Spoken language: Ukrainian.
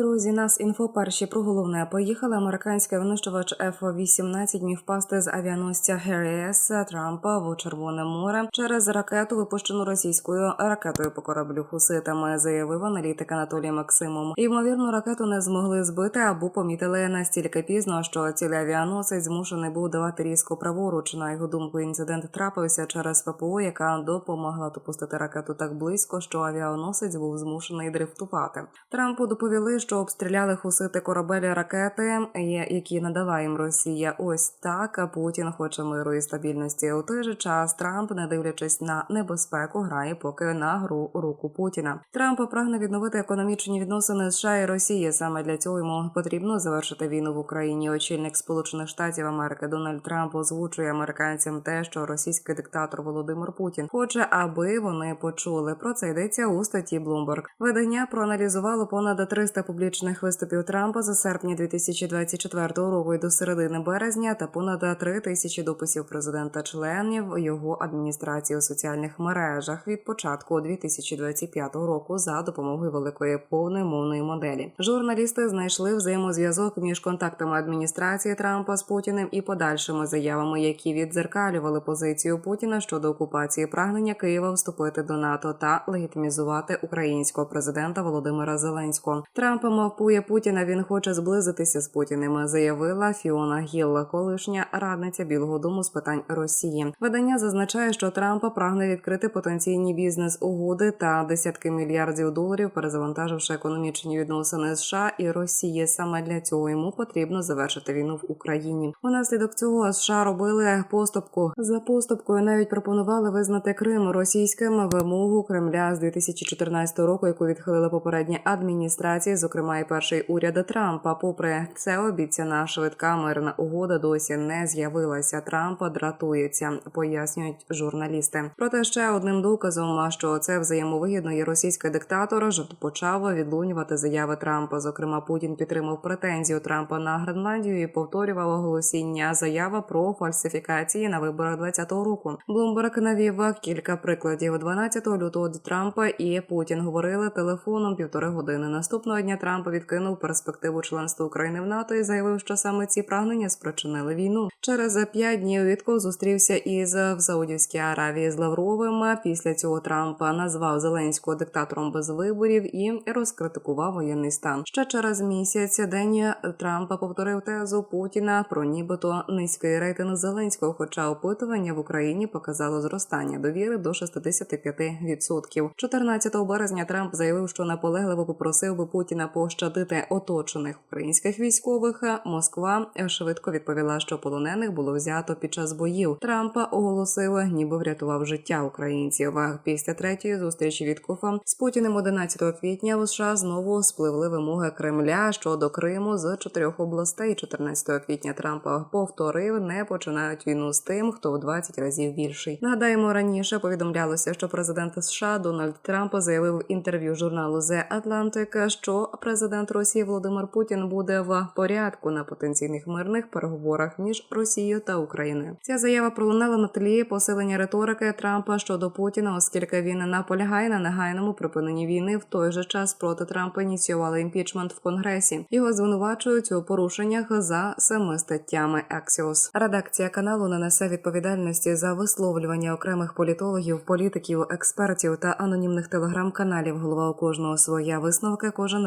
Друзі, нас інфо перші про головне. Поїхали. Американський винищувач F-18 міг впасти з авіаносця ГРС Трампа в Червоне море через ракету, випущену російською ракетою по кораблю Хуситами, заявив аналітик Анатолій Максимов. Ймовірно, ракету не змогли збити або помітили настільки пізно, що цілий авіаносець змушений був давати різко праворуч. На його думку, інцидент трапився через ППО, яка допомогла допустити ракету так близько, що авіаносець був змушений дрифтувати. Трампу доповіли, що обстріляли хусити корабелі ракети, які надала їм Росія. Ось так. Путін хоче миру і стабільності. У той же час Трамп, не дивлячись на небезпеку, грає поки на гру руку Путіна. Трамп прагне відновити економічні відносини США і Росії. Саме для цього йому потрібно завершити війну в Україні. Очільник Сполучених Штатів Америки Дональд Трамп озвучує американцям те, що російський диктатор Володимир Путін хоче, аби вони почули. Про це йдеться у статті Bloomberg. Видання проаналізувало понад 300 публічних виступів Трампа за серпня 2024 року і до середини березня та понад 3 тисячі дописів президента членів його адміністрації у соціальних мережах від початку 2025 року за допомогою великої повної мовної моделі. Журналісти знайшли взаємозв'язок між контактами адміністрації Трампа з Путіним і подальшими заявами, які віддзеркалювали позицію Путіна щодо окупації прагнення Києва вступити до НАТО та легітимізувати українського президента Володимира Зеленського. Трамп мавпує Путіна. Він хоче зблизитися з Путіним. Заявила Фіона Гілла, колишня радниця Білого Дому з питань Росії. Видання зазначає, що Трампа прагне відкрити потенційні бізнес-угоди та десятки мільярдів доларів, перезавантаживши економічні відносини США і Росії. Саме для цього йому потрібно завершити війну в Україні. Унаслідок цього США робили поступку за поступкою. Навіть пропонували визнати Крим російським вимогу Кремля з 2014 року, яку відхилили попередні адміністрації, зокрема і перший уряд Трампа. Попри це, обіцяна швидка мирна угода досі не з'явилася. Трампа дратується, пояснюють журналісти. Проте ще одним доказом, що це взаємовигідно, є російський диктатор, вже почав відлунювати заяви Трампа. Зокрема, Путін підтримав претензію Трампа на Гренландію і повторював оголосіння заява про фальсифікації на виборах 2020 року. Блумберг навів кілька прикладів. 12 лютого Трампа і Путін говорили телефоном півтори години. Наступного дня Трамп відкинув перспективу членства України в НАТО і заявив, що саме ці прагнення спричинили війну. Через п'ять днів Вітков зустрівся із в Саудівській Аравії з Лавровим. Після цього Трампа назвав Зеленського диктатором без виборів і розкритикував воєнний стан. Ще через місяць день Трампа повторив тезу Путіна про нібито низький рейтинг Зеленського. Хоча опитування в Україні показало зростання довіри до 65%. 14 березня Трамп заявив, що наполегливо попросив би Путіна пощадити оточених українських військових. Москва швидко відповіла, що полонених було взято під час боїв. Трампа оголосив, ніби врятував життя українців. Після третьої зустрічі Віткофа з Путіним 11 квітня у США знову спливли вимоги Кремля щодо Криму з чотирьох областей. 14 квітня Трампа повторив, не починають війну з тим, хто в 20 разів більший. Нагадаємо, раніше повідомлялося, що президент США Дональд Трамп заявив в інтерв'ю журналу The Atlantic, що президент Росії Володимир Путін буде в порядку на потенційних мирних переговорах між Росією та Україною. Ця заява пролунала на тлі посилення риторики Трампа щодо Путіна, оскільки він наполягає на негайному припиненні війни. В той же час проти Трампа ініціювали імпічмент в Конгресі. Його звинувачують у порушеннях за семи статтями Axios. Редакція каналу не несе відповідальності за висловлювання окремих політологів, політиків, експертів та анонімних телеграм-каналів. Голова у кожного своя висновки. Кожен